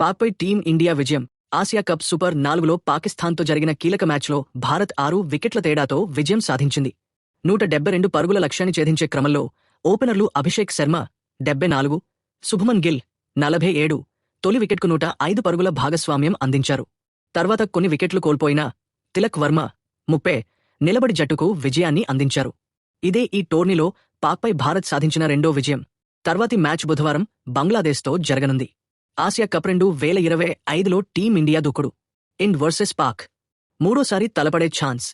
పాక్పై team India విజయం. Asia cup super నాలుగులో పాకిస్తాన్తో జరిగిన కీలక మ్యాచ్లో భారత్ ఆరు వికెట్ల తేడాతో విజయం సాధించింది. నూట డెబ్బై రెండు పరుగుల లక్ష్యాన్ని ఛేదించే క్రమంలో ఓపెనర్లు అభిషేక్ శర్మ డెబ్బై నాలుగు శుభమన్ గిల్ నలభై ఏడు తొలి వికెట్కు నూట ఐదు పరుగుల భాగస్వామ్యం అందించారు. తర్వాత కొన్ని వికెట్లు కోల్పోయిన తిలక్ వర్మ ముప్పే నిలబడి జట్టుకు విజయాన్ని అందించారు. ఇదే ఈ టోర్నీలో పాక్పై భారత్ సాధించిన రెండో విజయం. తర్వాతి మ్యాచ్ బుధవారం బంగ్లాదేశ్తో జరగనుంది. ఆసియా కప్ రెండు వేల ఇరవై ఐదులో టీమిండియా దూకుడు. Ind versus Pak. మూడోసారి తలపడే ఛాన్స్.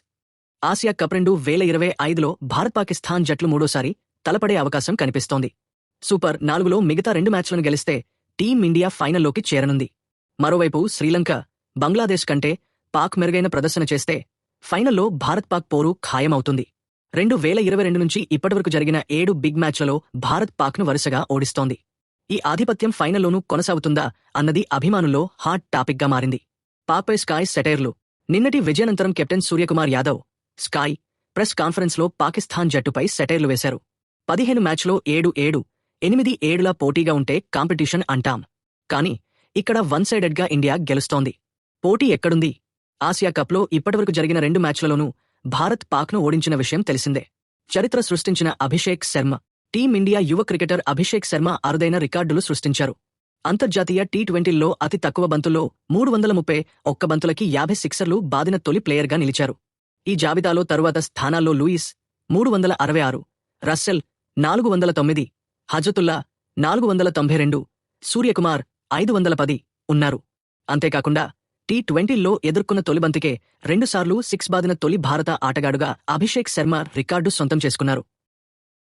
ఆసియా కప్ రెండు వేల ఇరవై ఐదులో భారత్ పాకిస్తాన్ జట్లు మూడోసారి తలపడే అవకాశం కనిపిస్తోంది. సూపర్ నాలుగులో మిగతా రెండు మ్యాచ్లను గెలిస్తే టీమిండియా ఫైనల్లోకి చేరనుంది. మరోవైపు శ్రీలంక బంగ్లాదేశ్ కంటే పాక్ మెరుగైన ప్రదర్శన చేస్తే ఫైనల్లో భారత్ పాక్ పోరు ఖాయమవుతుంది. రెండు వేల ఇరవై రెండు నుంచి ఇప్పటివరకు జరిగిన ఏడు బిగ్ మ్యాచ్లలో భారత్ పాక్ను వరుసగా ఓడిస్తోంది. ఈ ఆధిపత్యం ఫైనల్లోనూ కొనసాగుతుందా అన్నది అభిమానుల్లో హాట్ టాపిక్గా మారింది. పాపై స్కాయ్ సెటైర్లు. నిన్నటి విజయానంతరం captain Suryakumar Yadav SKY press కాన్ఫరెన్స్లో పాకిస్తాన్ జట్టుపై సెటైర్లు వేశారు. పదిహేను మ్యాచ్లో ఏడు ఏడు ఎనిమిది ఏడులా పోటీగా ఉంటే కాంపిటీషన్ అంటాం. కానీ ఇక్కడ వన్ సైడెడ్గా ఇండియా గెలుస్తోంది. పోటీ ఎక్కడుంది? ఆసియా కప్లో ఇప్పటివరకు జరిగిన రెండు మ్యాచ్లలోనూ భారత్ పాక్ను ఓడించిన విషయం తెలిసిందే. చరిత్ర సృష్టించిన అభిషేక్ శర్మ. టీమిండియా యువ క్రికెటర్ అభిషేక్ శర్మ అరుదైన రికార్డులు సృష్టించారు. అంతర్జాతీయ టీ ట్వంటీల్లో అతి తక్కువ బంతుల్లో మూడు వందల ముప్పై ఒక్క బంతులకి యాభై సిక్సర్లు బాదిన తొలి ప్లేయర్గా నిలిచారు. ఈ జాబితాలో తరువాత స్థానాల్లో లూయిస్ మూడు వందల అరవై ఆరు రస్సెల్ నాలుగు వందల తొమ్మిది హజతుల్లా నాలుగు వందల తొంభై రెండు సూర్యకుమార్ ఐదు వందల పది ఉన్నారు. అంతేకాకుండా టీ ట్వంటీల్లో ఎదుర్కొన్న తొలి బంతికే రెండుసార్లు సిక్స్ బాదిన తొలి భారత ఆటగాడుగా అభిషేక్ శర్మ రికార్డు సొంతం చేసుకున్నారు.